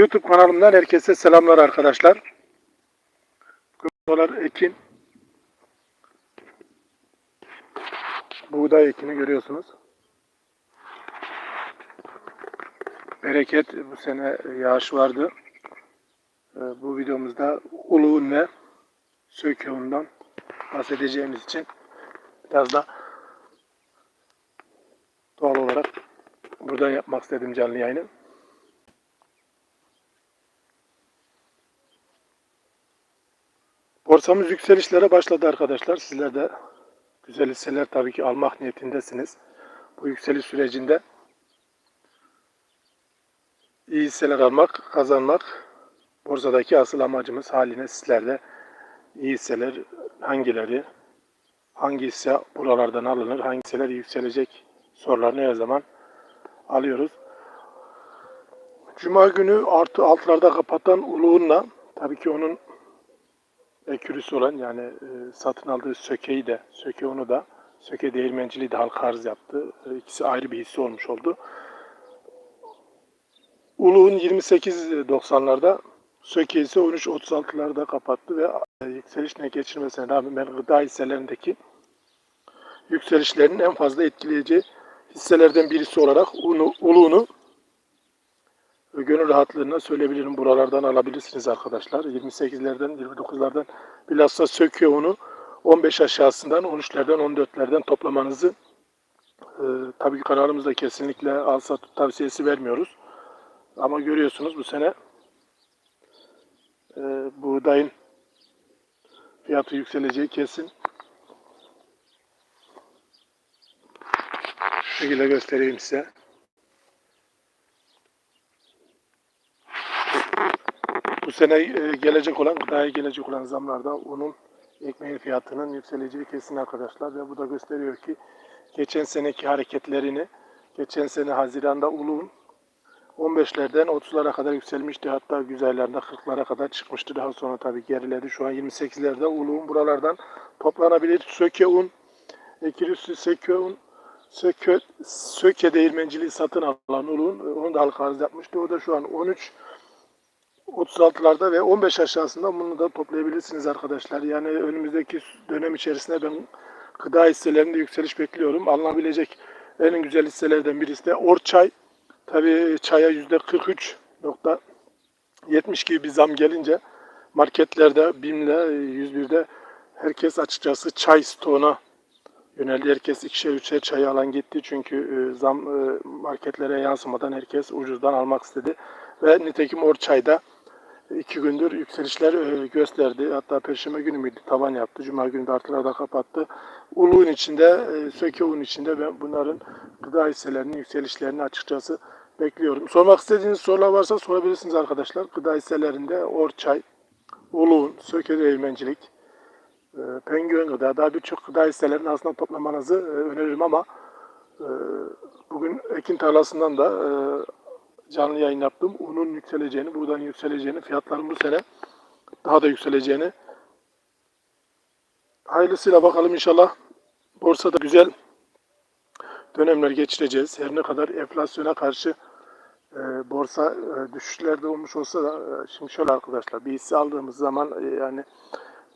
YouTube kanalımdan herkese selamlar arkadaşlar. Buralar ekin. Buğday ekini görüyorsunuz. Bereket bu sene yağış vardı. Ee, Bu videomuzda uluğun ve söküğünden bahsedeceğimiz için biraz da doğal olarak buradan yapmak istedim canlı yayını. Borsamız yükselişlere başladı arkadaşlar. Sizler de güzel hisseler tabii ki almak niyetindesiniz. Bu yükseliş sürecinde iyi hisseler almak, kazanmak borsadaki asıl amacımız haline sizler de iyi hisseler hangileri, hangi hisse buralardan alınır, hangi hisseler yükselecek sorularını her zaman alıyoruz. Cuma günü artı altlarda kapatan uluğunla tabii ki onun ekürüsü olan yani e, satın aldığı sökeyi de, söke onu da, söke değirmenciliği de halka arz yaptı. E, ikisi ayrı bir hisse olmuş oldu. Uluğun 28.90'larda, söke ise 13.36'larda kapattı ve e, yükselişine geçirmesine rağmen gıda hisselerindeki yükselişlerinin en fazla etkileyici hisselerden birisi olarak unu, uluğunu gönül rahatlığına söyleyebilirim. Buralardan alabilirsiniz arkadaşlar. 28'lerden, 29'lardan bilhassa söküyor onu 15 aşağısından, 13'lerden, 14'lerden toplamanızı e, tabii ki kanalımızda kesinlikle al sat tavsiyesi vermiyoruz. Ama görüyorsunuz bu sene e, buğdayın fiyatı yükseleceği kesin. Şu şekilde göstereyim size. Bu sene e, gelecek olan, gıdaya gelecek olan zamlarda unun ekmeğin fiyatının yükseleceği kesin arkadaşlar. Ve bu da gösteriyor ki geçen seneki hareketlerini, geçen sene Haziran'da uluğun 15'lerden 30'lara kadar yükselmişti. Hatta güzellerinde 40'lara kadar çıkmıştı. Daha sonra tabii geriledi. Şu an 28'lerde uluğun buralardan toplanabilir. Söke un, ekilüsü söke un, söke, söke değirmenciliği satın alan uluğun onu da halka arz yapmıştı. O da şu an 13 36'larda ve 15 aşağısında bunu da toplayabilirsiniz arkadaşlar. Yani önümüzdeki dönem içerisinde ben gıda hisselerinde yükseliş bekliyorum. Alınabilecek en güzel hisselerden birisi de Orçay. Tabii çaya %43.70 gibi bir zam gelince marketlerde BİM'le 101'de herkes açıkçası çay stoğuna yöneldi. Herkes ikişer üçer çay alan gitti. Çünkü e, zam e, marketlere yansımadan herkes ucuzdan almak istedi. Ve nitekim Orçay'da iki gündür yükselişler e, gösterdi. Hatta Perşembe günü müydü tavan yaptı. Cuma günü de artılarda kapattı. Uluğun içinde, e, Sökeun içinde ben bunların gıda hisselerinin yükselişlerini açıkçası bekliyorum. Sormak istediğiniz sorular varsa sorabilirsiniz arkadaşlar. Gıda hisselerinde Orçay, Uluğun, Söke Değirmencilik, e, Penguen Gıda, daha birçok gıda hisselerini aslında toplamanızı öneririm ama bugün ekin tarlasından da canlı yayın yaptım. Unun yükseleceğini, buradan yükseleceğini, fiyatların bu sene daha da yükseleceğini. Hayırlısıyla bakalım inşallah borsada güzel dönemler geçireceğiz. Her ne kadar enflasyona karşı e, borsa e, düşüşlerde olmuş olsa da e, şimdi şöyle arkadaşlar bir hisse aldığımız zaman e, yani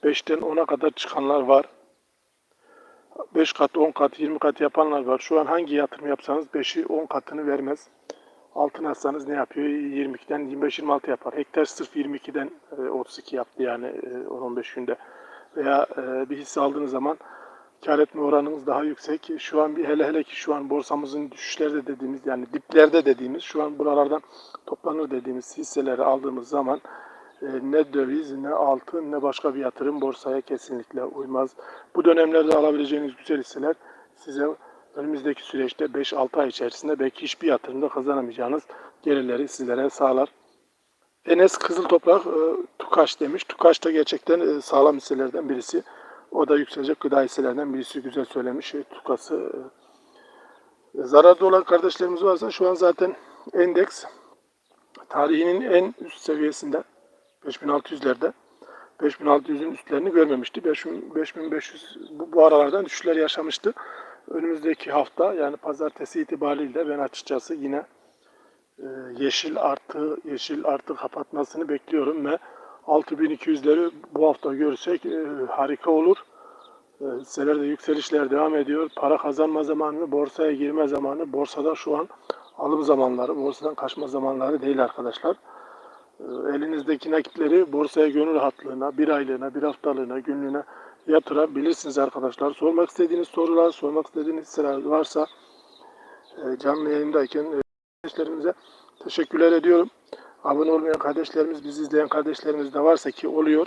5'ten 10'a kadar çıkanlar var. 5 kat, 10 kat, 20 kat yapanlar var. Şu an hangi yatırım yapsanız 5'i 10 katını vermez. Altın atsanız ne yapıyor? 22'den 25-26 yapar. Hektar sırf 22'den e, 32 yaptı yani e, 10-15 günde. Veya e, bir hisse aldığınız zaman kar etme oranınız daha yüksek. Şu an bir hele hele ki şu an borsamızın düşüşlerde dediğimiz yani diplerde dediğimiz şu an buralardan toplanır dediğimiz hisseleri aldığımız zaman e, ne döviz ne altın ne başka bir yatırım borsaya kesinlikle uymaz. Bu dönemlerde alabileceğiniz güzel hisseler size önümüzdeki süreçte 5-6 ay içerisinde belki hiçbir yatırımda kazanamayacağınız gelirleri sizlere sağlar. Enes Kızıl Toprak e, Tukaş demiş. Tukaş da gerçekten e, sağlam hisselerden birisi. O da yükselecek gıda hisselerinden birisi güzel söylemiş. E, Tukası e, zararda olan kardeşlerimiz varsa şu an zaten endeks tarihinin en üst seviyesinde 5600'lerde 5600'ün üstlerini görmemişti. 5000 5500 bu, bu aralardan düşüşler yaşamıştı. Önümüzdeki hafta yani pazartesi itibariyle ben açıkçası yine e, yeşil artı yeşil artı kapatmasını bekliyorum ve 6200'leri bu hafta görsek e, harika olur. E, Hisselerde yükselişler devam ediyor. Para kazanma zamanı, borsaya girme zamanı. Borsada şu an alım zamanları, borsadan kaçma zamanları değil arkadaşlar. E, Elinizdeki nakitleri borsaya gönül rahatlığına, bir aylığına, bir haftalığına, günlüğüne yatırabilirsiniz arkadaşlar. Sormak istediğiniz sorular, sormak istediğiniz hisseler varsa e, canlı yayındayken e, kardeşlerimize teşekkürler ediyorum. Abone olmayan kardeşlerimiz, bizi izleyen kardeşlerimiz de varsa ki oluyor.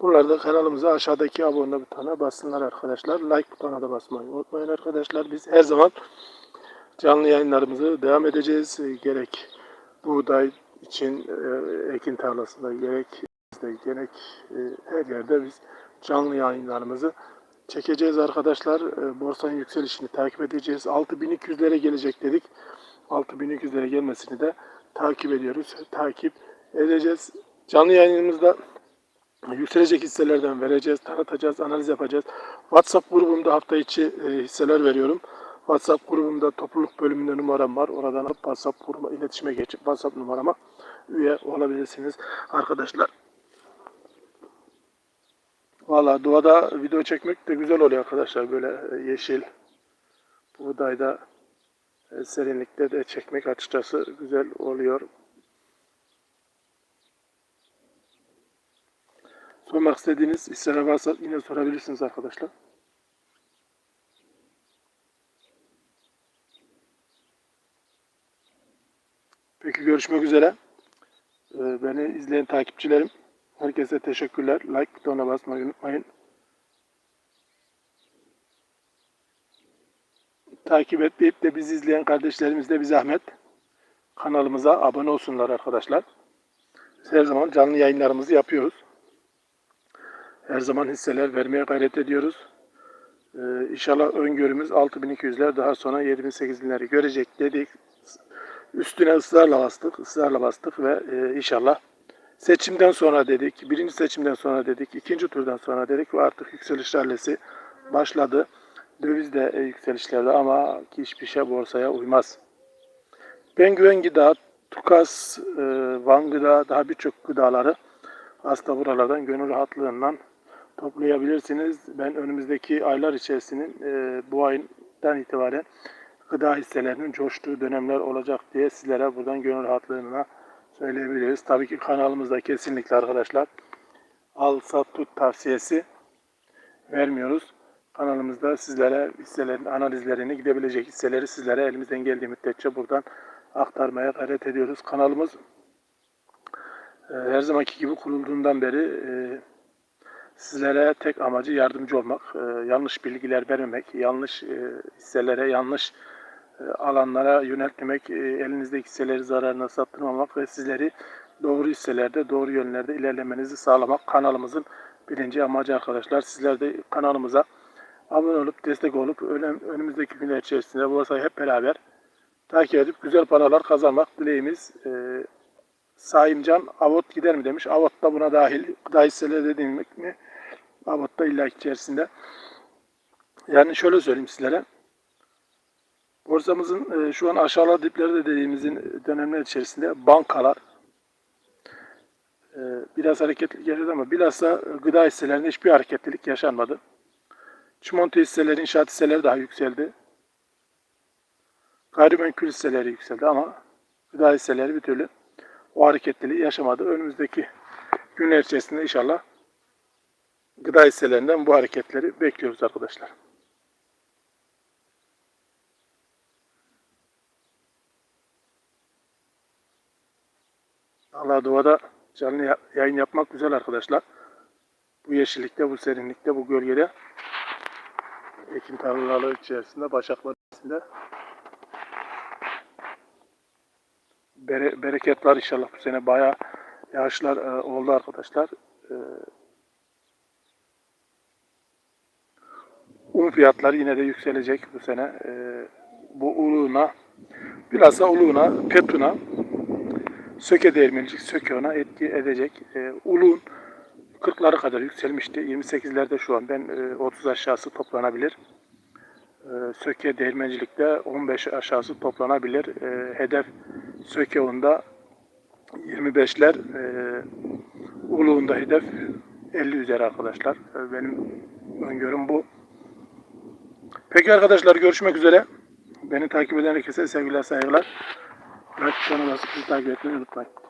Bunlar da kanalımıza aşağıdaki abone butonuna bassınlar arkadaşlar. Like butonuna da basmayı unutmayın arkadaşlar. Biz her zaman canlı yayınlarımızı devam edeceğiz. E, Gerek buğday için ekin tarlasında gerek bizde, gerek her yerde biz canlı yayınlarımızı çekeceğiz arkadaşlar. E, borsanın yükselişini takip edeceğiz. 6200'lere gelecek dedik. 6200'lere gelmesini de takip ediyoruz. Takip edeceğiz. Canlı yayınımızda yükselecek hisselerden vereceğiz, tanıtacağız, analiz yapacağız. WhatsApp grubumda hafta içi e, hisseler veriyorum. WhatsApp grubumda topluluk bölümünde numaram var. Oradan WhatsApp grubuma iletişime geçip WhatsApp numarama üye olabilirsiniz arkadaşlar. Valla doğada video çekmek de güzel oluyor arkadaşlar. Böyle e, yeşil, buğdayda, e, serinlikte de çekmek açıkçası güzel oluyor. Sormak istediğiniz hisseler varsa yine sorabilirsiniz arkadaşlar. Peki görüşmek üzere. Ee, Beni izleyen takipçilerim. Herkese teşekkürler. Like butonuna basmayı unutmayın. Takip etmeyip de bizi izleyen kardeşlerimiz de bir zahmet. Kanalımıza abone olsunlar arkadaşlar. Biz her zaman canlı yayınlarımızı yapıyoruz. Her zaman hisseler vermeye gayret ediyoruz. Ee, inşallah öngörümüz 6200'ler daha sonra 7000-8000'leri görecek dedik. Üstüne ısrarla bastık, ısrarla bastık ve e, inşallah seçimden sonra dedik, birinci seçimden sonra dedik, ikinci turdan sonra dedik ve artık yükseliş rallisi başladı. Döviz de e, yükselişlerde ama hiçbir şey borsaya uymaz. Ben Güven Gıda, Tukas, e, Van Gıda, daha birçok gıdaları aslında buralardan gönül rahatlığından toplayabilirsiniz. Ben önümüzdeki aylar içerisinin e, bu aydan itibaren gıda hisselerinin coştuğu dönemler olacak diye sizlere buradan gönül rahatlığına söyleyebiliriz. Tabii ki kanalımızda kesinlikle arkadaşlar al sat tut tavsiyesi vermiyoruz. Kanalımızda sizlere hisselerin analizlerini gidebilecek hisseleri sizlere elimizden geldiği müddetçe buradan aktarmaya gayret ediyoruz. Kanalımız e, her zamanki gibi kurulduğundan beri e, sizlere tek amacı yardımcı olmak, e, yanlış bilgiler vermemek, yanlış hisselere, yanlış alanlara yöneltmemek, e, elinizdeki hisseleri zararına sattırmamak ve sizleri doğru hisselerde, doğru yönlerde ilerlemenizi sağlamak kanalımızın birinci amacı arkadaşlar. Sizler de kanalımıza abone olup, destek olup önümüzdeki günler içerisinde borsayı hep beraber takip edip güzel paralar kazanmak dileğimiz. E, Saimcan Avot gider mi demiş. Avot da buna dahil. Gıda hisseleri de demek mi? Avot da illa içerisinde. Yani şöyle söyleyeyim sizlere. Borsamızın e, şu an aşağılar dipleri de dediğimizin dönemler içerisinde bankalar e, biraz hareketlilik yaşadı ama bilhassa gıda hisselerinde hiçbir hareketlilik yaşanmadı. Çimento hisseleri, inşaat hisseleri daha yükseldi. Gayrimenkul hisseleri yükseldi ama gıda hisseleri bir türlü o hareketliliği yaşamadı. Önümüzdeki günler içerisinde inşallah gıda hisselerinden bu hareketleri bekliyoruz arkadaşlar. Allah doğada canlı ya- yayın yapmak güzel arkadaşlar. Bu yeşillikte, bu serinlikte, bu gölgede ekin tarlaları içerisinde, başaklar içerisinde bere, bereket inşallah bu sene bayağı yağışlar e, oldu arkadaşlar. E, un fiyatları yine de yükselecek bu sene. E, bu uluğuna bilhassa uluğuna, petuna söke değirmenicik söke ona etki edecek. E, uluğun 40'lara kadar yükselmişti. 28'lerde şu an ben e, 30 aşağısı toplanabilir. E, söke değirmencilikte 15 aşağısı toplanabilir. E, hedef Sökeoğlu'nda 25'ler, e, Uluğu'nda hedef 50 üzeri arkadaşlar. E, benim öngörüm bu. Peki arkadaşlar görüşmek üzere. Beni takip eden herkese sevgiler saygılar. Like basıp bizi takip etmeyi unutmayın.